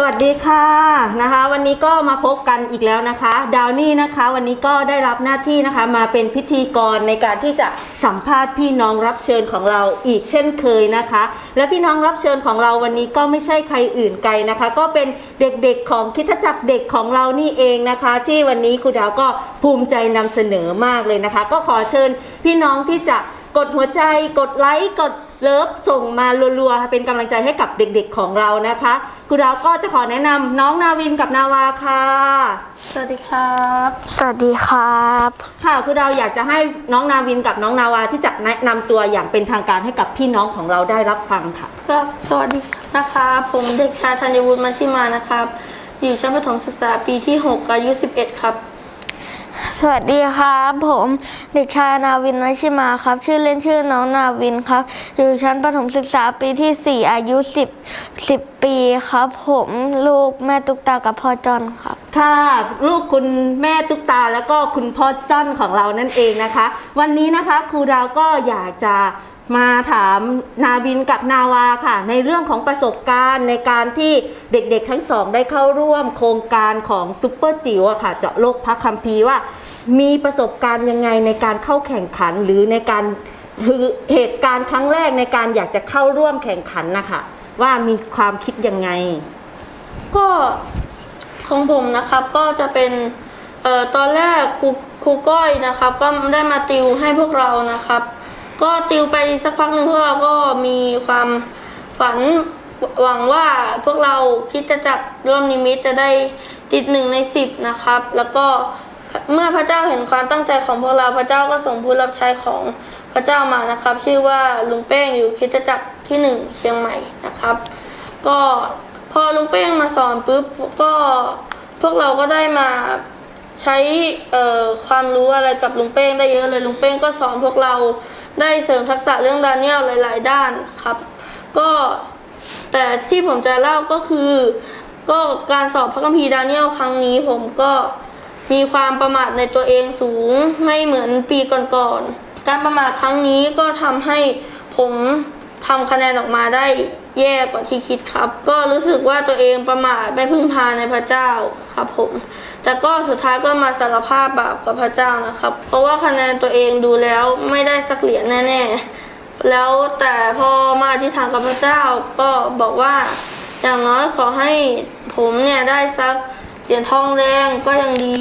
สวัสดีค่ะนะคะ วันนี้ก็มาพบกันอีกแล้วนะคะ ดาวนี่นะคะ วันนี้ก็ได้รับหน้าที่นะคะ มาเป็นพิธีกรในการที่จะสัมภาษณ์พี่น้องรับเชิญของเราอีกเช่นเคยนะคะ และพี่น้องรับเชิญของเราวันนี้ก็ไม่ใช่ใครอื่นไกลนะคะ ก็เป็นเด็กๆของคิดจักรเด็กของเรานี่เองนะคะ ที่วันนี้ครูดาวก็ภูมิใจนำเสนอมากเลยนะคะ ก็ขอเชิญพี่น้องที่จะกดหัวใจกดไลค์กด เลิฟส่งมารัวๆ เป็นกำลังใจให้กับเด็กๆของเรานะคะครูดาวก็จะขอแนะนำน้องนาวินกับนาวาค่ะ สวัสดีครับ สวัสดีครับ ค่ะครูดาวอยากจะให้น้องนาวินกับน้องนาวาที่จะแนะนำตัวอย่างเป็นทางการให้กับพี่น้องของเราได้รับฟังค่ะ ครับ สวัสดีนะครับ ผมเด็กชายธัญวุฒิมัชชิมานะครับ อยู่ชั้นประถมศึกษาปีที่ 6 อายุ 11 ครับ สวัสดีครับ ผมเด็กชายนาวินนชิมาครับ ชื่อเล่นชื่อน้องนาวินครับ อยู่ชั้นประถมศึกษาปีที่ 4 อายุ 10 10 ปีครับ ผมลูกแม่ตุ๊กตากับพ่อจอนครับ ค่ะ ลูกคุณแม่ตุ๊กตาแล้วก็คุณพ่อจ้อนของเรานั่นเองนะคะ วันนี้นะคะครูดาวก็อยากจะ มาถามนาวินกับนาวาค่ะ ในเรื่องของประสบการณ์ในการที่เด็กๆทั้งสองได้เข้าร่วมโครงการของซุปเปอร์จิ๋วอะค่ะ เจาะโลกพระคัมภีร์ว่า มีประสบการณ์ยังไงในการเข้าแข่งขันหรือในการคือเหตุการณ์ครั้งแรกในการอยากจะเข้าร่วมแข่งขันนะคะว่ามีความคิดยังไง ก็ของผมนะครับก็จะเป็นเอ่อตอนแรกครูครูก้อยนะครับ ก็ได้มาติวให้พวกเรานะครับ ก็ติวไปสักพักหนึ่งพวกเราก็มีความฝันหวังว่าพวกเราคิดจะจับร่วมนิมิตจะได้ติดหนึ่งในสิบนะครับ แล้วก็เมื่อพระเจ้าเห็นความตั้งใจของพวกเราพระเจ้าก็ส่งผู้รับใช้ของพระเจ้ามานะครับ ชื่อว่าลุงเป้งอยู่คิดจักรที่หนึ่งเชียงใหม่นะครับ ก็พอลุงเป้งมาสอนปุ๊บก็พวกเราก็ได้มาใช้ความรู้อะไรกับลุงเป้งได้เยอะเลยลุงเป้งก็สอนพวกเรา ได้เสริมทักษะเรื่องดาเนียลหลาย ๆ ด้านครับ ก็แต่ที่ผมจะเล่าก็คือ ก็การสอบพระคัมภีร์ดาเนียลครั้งนี้ผมก็มีความประมาทในตัวเองสูงไม่เหมือนปีก่อนๆการประมาทครั้งนี้ก็ทำให้ผมทำคะแนนออกมาได้ แย่กว่าที่คิดครับ ก็รู้สึกว่าตัวเองประมาทไม่พึ่งพาในพระเจ้าครับผม แต่ก็สุดท้ายก็มาสารภาพบาปกับพระเจ้านะครับ เพราะว่าคะแนนตัวเองดูแล้วไม่ได้สักเหรียญแน่ๆ แล้วแต่พอมาอธิษฐานกับพระเจ้าก็บอกว่าอย่างน้อยขอให้ผมเนี่ยได้สักเหรียญทองแดงก็ยังดี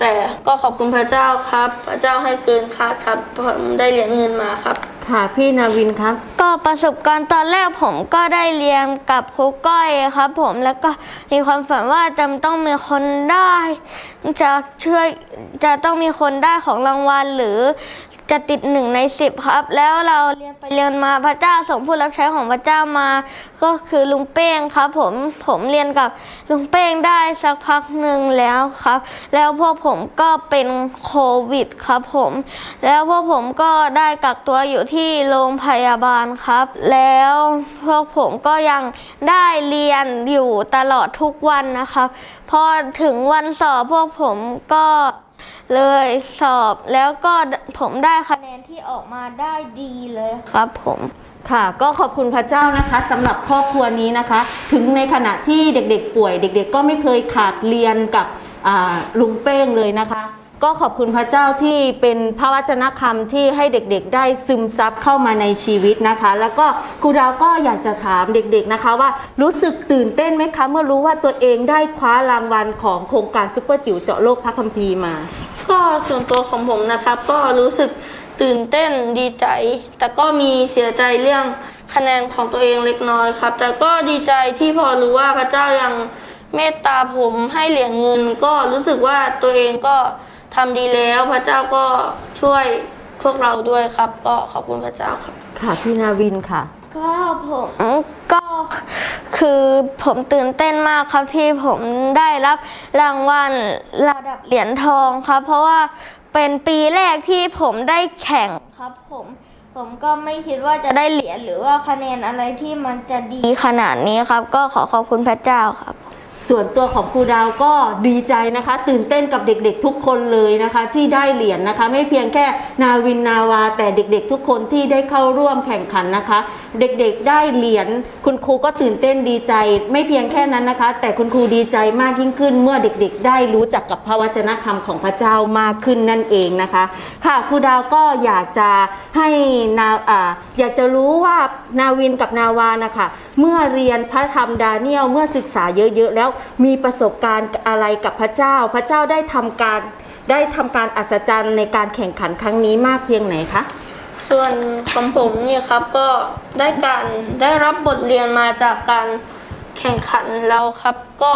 แต่ก็ขอบคุณพระเจ้าครับ พระเจ้าให้เกินคาดครับผมได้เหรียญเงินมาครับ ค่ะพี่นาวินครับ ก็ประสบการณ์ตอนแรกผมก็ได้เรียนกับครูก้อยครับผมแล้วก็มีความฝันว่าจะต้องมีคนได้ จะช่วยจะต้องมีคนได้ของรางวัลหรือจะติดหนึ่งในสิบครับ แล้วเราเรียนไปเรียนมาพระเจ้าส่งผู้รับใช้ของพระเจ้ามา ก็คือลุงเป้งครับผมผมเรียนกับลุงเป้งได้สักพักหนึ่งแล้วครับ แล้วพวกผมก็เป็นโควิดครับผม แล้วพวกผมก็ได้กักตัวอยู่ที่ที่โรงพยาบาลครับ แล้วพวกผมก็ยังได้เรียนอยู่ตลอดทุกวันนะครับ พอถึงวันสอบพวกผมก็เลยสอบแล้วก็ผมได้คะแนนที่ออกมาได้ดีเลยครับผมค่ะก็ขอบคุณพระเจ้านะคะสำหรับครอบครัวนี้นะคะ ถึงในขณะที่เด็กๆป่วย เด็ก ๆ ก็ไม่เคยขาดเรียนกับลุงเป้งเลยนะคะ ก็ขอบคุณพระเจ้าที่เป็นพระวจนะคำที่ให้เด็กๆ ได้ซึมซับเข้ามาในชีวิตนะคะ แล้วก็ครูดาวก็อยากจะถามเด็กๆนะคะว่ารู้สึกตื่นเต้นไหมคะ เมื่อรู้ว่าตัวเองได้คว้ารางวัลของโครงการซุปเปอร์จิ๋วเจาะโลกพระคัมภีร์มาก็ส่วนตัวของผมนะครับ ก็รู้สึกตื่นเต้นดีใจ แต่ก็มีเสียใจเรื่องคะแนนของตัวเองเล็กน้อยครับ แต่ก็ดีใจที่พอรู้ว่าพระเจ้ายังเมตตาผมให้เหรียญเงิน ก็รู้สึกว่าตัวเองก็ ทำดีแล้วพระเจ้าก็ช่วยพวกเราด้วยครับ ก็ขอบคุณพระเจ้าครับ ค่ะพี่นาวินค่ะ ก็ผมก็คือผมตื่นเต้นมากครับที่ผมได้รับรางวัลระดับเหรียญทองครับ เพราะว่าเป็นปีแรกที่ผมได้แข่งครับ ผมผมก็ไม่คิดว่าจะได้เหรียญหรือว่าคะแนนอะไรที่มันจะดีขนาดนี้ครับ ก็ขอขอบคุณพระเจ้าครับ ส่วนตัวของครูดาวก็ดีใจนะคะ ตื่นเต้นกับเด็กๆทุกคนเลยนะคะ ที่ได้เหรียญนะคะ ไม่เพียงแค่นาวินนาวา แต่เด็กๆ ทุกคนที่ได้เข้าร่วมแข่งขันนะคะ เด็กๆได้เหรียญคุณครูก็ตื่นเต้นดีใจ ไม่เพียงแค่นั้นนะคะ แต่คุณครูดีใจมากยิ่งขึ้น เมื่อเด็กๆ ได้รู้จักกับพระวจนะคำของพระเจ้ามากขึ้นนั่นเองนะคะ ค่ะครูดาวก็อยากจะให้นาอ่าอยากจะรู้ว่านาวินกับนาวานะคะเมื่อเรียนพระธรรมดาเนียลเมื่อศึกษาเยอะๆแล้วมีประสบการณ์อะไรกับพระเจ้า พระเจ้าได้ทำการได้ทำการอัศจรรย์ในการแข่งขันครั้งนี้มากเพียงไหนคะส่วนของผมเนี่ยครับก็ได้การได้รับบทเรียนมาจากการแข่งขันแล้วครับ ก็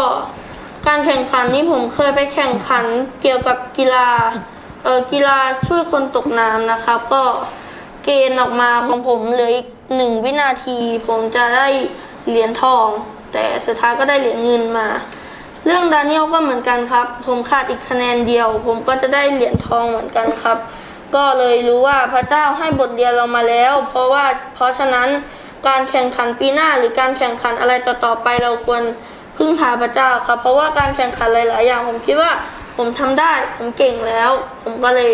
การแข่งขันนี้ผมเคยไปแข่งขันเกี่ยวกับกีฬาเออกีฬาช่วยคนตกน้ำนะครับ ก็เกณฑ์ออกมาของผมเหลืออีกหนึ่งวินาที ผมจะได้เหรียญทอง แต่สุดท้ายก็ได้เหรียญเงินมา เรื่องดานิเอลก็เหมือนกันครับ ผมขาดอีกคะแนนเดียว ผมก็จะได้เหรียญทองเหมือนกันครับ ก็เลยรู้ว่าพระเจ้าให้บทเรียนเรามาแล้ว เพราะว่าเพราะฉะนั้นการแข่งขันปีหน้าหรือการแข่งขันอะไรต่อๆไปเราควรพึ่งพาพระเจ้าครับ เพราะว่าการแข่งขันหลายๆอย่าง ผมคิดว่าผมทำได้ผมเก่งแล้ว ผมก็เลย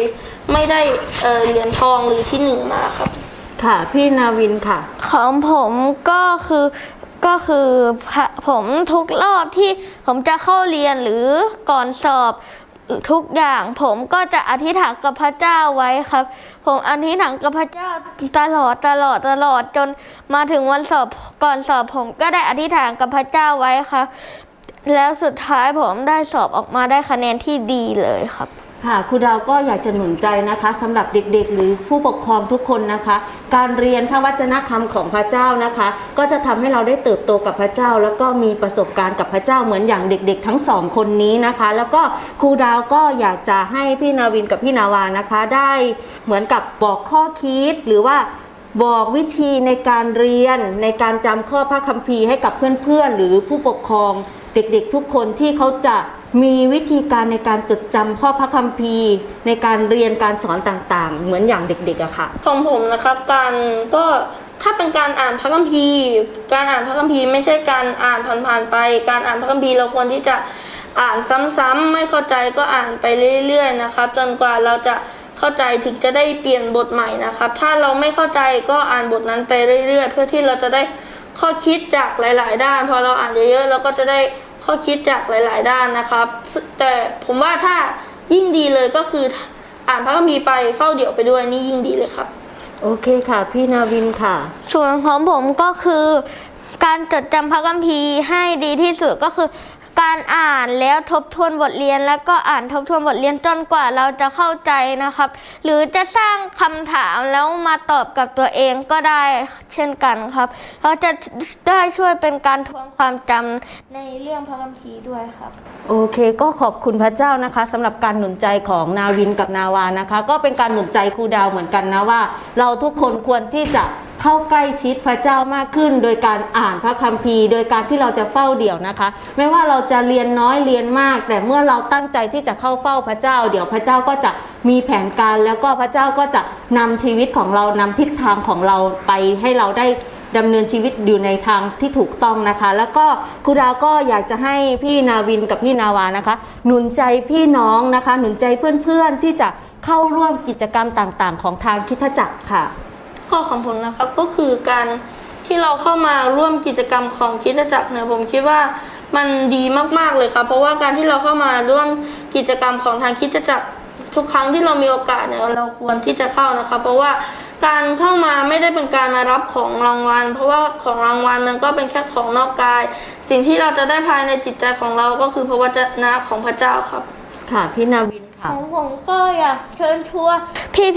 ไม่ได้เอ่อเหรียญทองหรือที่หนึ่งมาครับ ค่ะพี่นาวินค่ะ ของผมก็คือ ก็คือผมทุกรอบที่ผมจะเข้าเรียนหรือก่อนสอบทุกอย่างผมก็จะอธิษฐานกับพระเจ้าไว้ครับ ผมอธิษฐานกับพระเจ้าตลอดตลอดตลอดจนมาถึงวันสอบก่อนสอบผมก็ได้อธิษฐานกับพระเจ้าไว้ครับ แล้วสุดท้ายผมได้สอบออกมาได้คะแนนที่ดีเลยครับ ค่ะครูดาวก็อยากจะหนุนใจนะคะสำหรับเด็กๆ หรือผู้ปกครองทุกคนนะคะ การเรียนพระวจนะคำของพระเจ้านะคะ ก็จะทำให้เราได้เติบโตกับพระเจ้า แล้วก็มีประสบการณ์กับพระเจ้าเหมือนอย่างเด็ก ๆ ทั้งสองคนนี้นะคะ แล้วก็ครูดาวก็อยากจะให้พี่นาวินกับพี่นาวานะคะ ได้เหมือนกับบอกข้อคิดหรือว่าบอกวิธีในการเรียนในการจำข้อพระคัมภีร์ให้กับเพื่อนๆ หรือผู้ปกครอง เด็กๆทุกคนที่เขาจะมีวิธีการในการจดจำข้อพระคัมภีร์ ในการเรียนการสอนต่างๆ เหมือนอย่างเด็กๆอะค่ะของผมนะครับการก็ถ้าเป็นการอ่านพระคัมภีร์ การอ่านพระคัมภีร์ไม่ใช่การอ่านผ่านๆไป การอ่านพระคัมภีร์เราควรที่จะอ่านซ้ำๆไม่เข้าใจก็อ่านไปเรื่อย ๆ นะครับ จนกว่าเราจะเข้าใจถึงจะได้เปลี่ยนบทใหม่นะครับ ถ้าเราไม่เข้าใจก็อ่านบทนั้นไปเรื่อย ๆ เพื่อที่เราจะได้ข้อคิดจากหลาย ๆ ด้าน พอเราอ่านเยอะๆเราก็จะได้ ข้อคิดจากหลาย ๆ ด้านนะครับ แต่ผมว่าถ้ายิ่งดีเลยก็คืออ่านพระคัมภีร์ไปเฝ้าเดี่ยวไปด้วยนี่ยิ่งดีเลยครับ โอเคค่ะ พี่นาวินค่ะ ส่วนของผมก็คือ การจดจำพระคัมภีร์ให้ดีที่สุดก็คือ การอ่านแล้วทบทวนบทเรียนแล้วก็อ่านทบทวนบทเรียนจนกว่าเราจะเข้าใจนะครับ หรือจะสร้างคำถามแล้วมาตอบกับตัวเองก็ได้เช่นกันครับเราจะได้ช่วยเป็นการทวงความจำในเรื่องพระคัมภีร์ด้วยครับ โอเค ก็ขอบคุณพระเจ้านะคะสำหรับการหนุนใจของนาวินกับนาวานะคะ ก็เป็นการหนุนใจครูดาวเหมือนกันนะว่า เราทุกคนควรที่จะ เข้าใกล้ชิดพระเจ้ามากขึ้น โดยการอ่านพระคัมภีร์ โดยการที่เราจะเฝ้าเดี่ยวนะคะ ไม่ว่าเราจะเรียนน้อยเรียนมาก แต่เมื่อเราตั้งใจที่จะเข้าเฝ้าพระเจ้า เดี๋ยวพระเจ้าก็จะมีแผนการ แล้วก็พระเจ้าก็จะนำชีวิตของเรานำทิศทางของเราไปให้เราได้ดำเนินชีวิตอยู่ในทางที่ถูกต้องนะคะ แล้วก็ครูดาวก็อยากจะให้พี่นาวินกับพี่นาวานะคะ หนุนใจพี่น้องนะคะ หนุนใจเพื่อนๆที่จะเข้าร่วมกิจกรรมต่างๆ ของทางคริดจักรค่ะ ข้อของผมนะครับก็คือการที่เราเข้ามาร่วมกิจกรรมของคิดจักรเนี่ยผมคิดว่ามันดีมากๆเลยครับ เพราะว่าการที่เราเข้ามาร่วมกิจกรรมของทางคิดจักรทุกครั้งที่เรามีโอกาสเนี่ยเราควรที่จะเข้านะครับ เพราะว่าการเข้ามาไม่ได้เป็นการมารับของรางวัล เพราะว่าของรางวัลมันก็เป็นแค่ของนอกกาย สิ่งที่เราจะได้ภายในจิตใจของเราก็คือพระวจนะของพระเจ้าครับ ค่ะพี่นาวิน ขค่ะองผมก็อยากเชิญชวน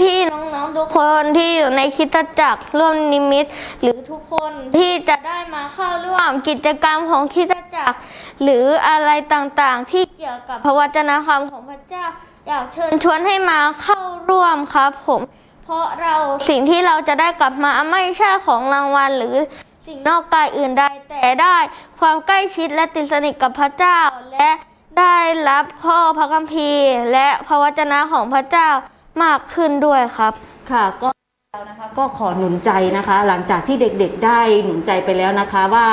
พี่ๆน้องๆทุกคนที่อยู่ในคริดจักรร่วมนิมิต หรือทุกคนที่จะได้มาเข้าร่วมกิจกรรมของคริดจักร หรืออะไรต่างๆ ที่เกี่ยวกับพระวจนะคำของพระเจ้า อยากเชิญชวนให้มาเข้าร่วมครับผม เพราะเราสิ่งที่เราจะได้กลับมาไม่ใช่ของรางวัลหรือสิ่งนอกกายอื่นใดแต่ได้ความใกล้ชิดและติดสนิทกับพระเจ้าและ ได้รับข้อพระคัมภีร์และพระวจนะของพระเจ้ามากขึ้นด้วยครับ ค่ะก็แล้วนะคะก็ขอหนุนใจนะคะ หลังจากที่เด็กๆได้หนุนใจไปแล้วนะคะว่า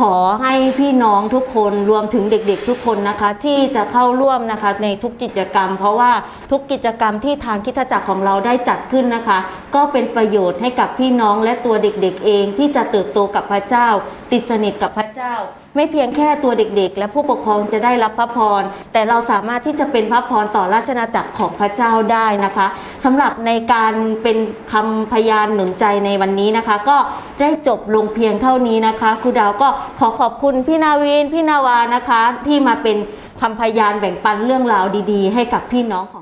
ขอให้พี่น้องทุกคนรวมถึงเด็กๆทุกคนนะคะ ที่จะเข้าร่วมนะคะในทุกกิจกรรม เพราะว่าทุกกิจกรรมที่ทางคิดจักรของเราได้จัดขึ้นนะคะ ก็เป็นประโยชน์ให้กับพี่น้องและตัวเด็กๆเองที่จะเติบโตกับพระเจ้า ติดสนิทกับพระเจ้า ไม่เพียงแค่ตัวเด็กๆ และผู้ปกครองจะได้รับพระพร แต่เราสามารถที่จะเป็นพระพรต่อราชอาจักรของพระเจ้าได้นะคะสำหรับในการเป็นคำพยานหนุนใจในวันนี้นะคะ ก็ได้จบลงเพียงเท่านี้นะคะครูดาวก็ขอขอบคุณพี่นาวินพี่นาวานะคะ ที่มาเป็นคำพยานแบ่งปันเรื่องราวดี ๆ ให้กับพี่น้องของ